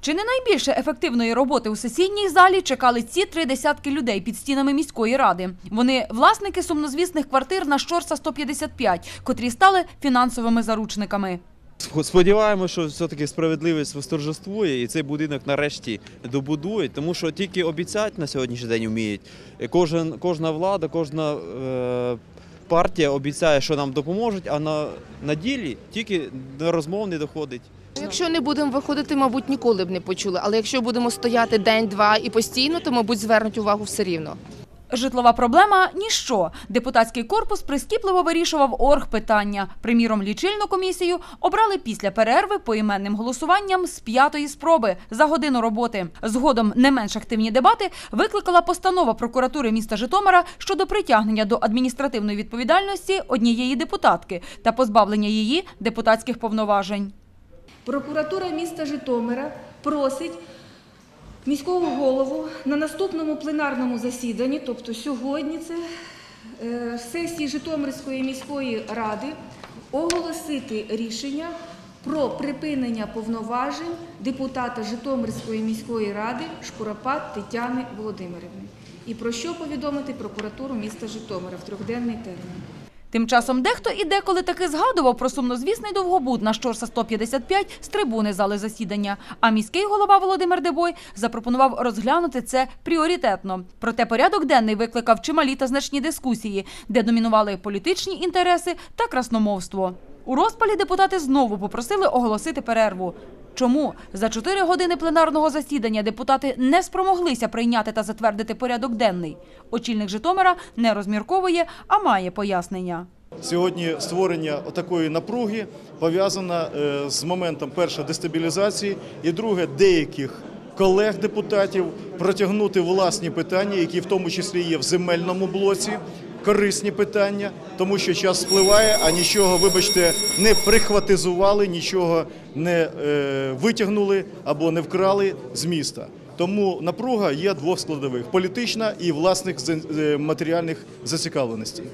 Чи не найбільше ефективної роботи у сесійній залі чекали ці три десятки людей під стінами міської ради? Вони власники сумнозвісних квартир на Щорса 155, котрі стали фінансовими заручниками. Сподіваємося, що все-таки справедливість восторжествує і цей будинок нарешті добудують, тому що тільки обіцяти на сьогоднішній день вміють. Кожен, кожна влада, кожна е, партія обіцяє, що нам допоможуть, а на, на ділі тільки до розмов не доходить. Якщо не будемо виходити, мабуть, ніколи б не почули. Але якщо будемо стояти день-два і постійно, то, мабуть, звернуть увагу все рівно. Житлова проблема ніщо. Депутатський корпус прискіпливо вирішував оргпитання. Приміром, лічильну комісію обрали після перерви поіменним голосуванням з п'ятої спроби за годину роботи. Згодом не менш активні дебати викликала постанова прокуратури міста Житомира щодо притягнення до адміністративної відповідальності однієї депутатки та позбавлення її депутатських повноважень. Прокуратура міста Житомира просить міського голову на наступному пленарному засіданні, тобто сьогодні, це е, сесії Житомирської міської ради, оголосити рішення про припинення повноважень депутата Житомирської міської ради Шкуропад Тетяни Володимирівни. І про що повідомити прокуратуру міста Житомира в трьохденний термін. Тим часом дехто і деколи таки згадував про сумнозвісний довгобуд на Щорса 155 з трибуни зали засідання. А міський голова Володимир Дебой запропонував розглянути це пріоритетно. Проте порядок денний викликав чималі та значні дискусії, де домінували політичні інтереси та красномовство. У розпалі депутати знову попросили оголосити перерву. Чому за чотири години пленарного засідання депутати не спромоглися прийняти та затвердити порядок денний? Очільник Житомира не розмірковує, а має пояснення. Сьогодні створення такої напруги пов'язано е, з моментом перше дестабілізації і друге деяких колег депутатів протягнути власні питання, які в тому числі є в земельному блоці. Корисні питання, тому що час спливає, а нічого, вибачте, не прихватизували, нічого не е, витягнули або не вкрали з міста. Тому напруга є двох складових: політична і власних е, матеріальних зацікавленостей.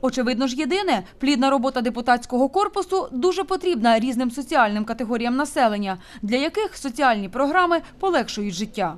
Очевидно ж, єдине плідна робота депутатського корпусу дуже потрібна різним соціальним категоріям населення, для яких соціальні програми полегшують життя.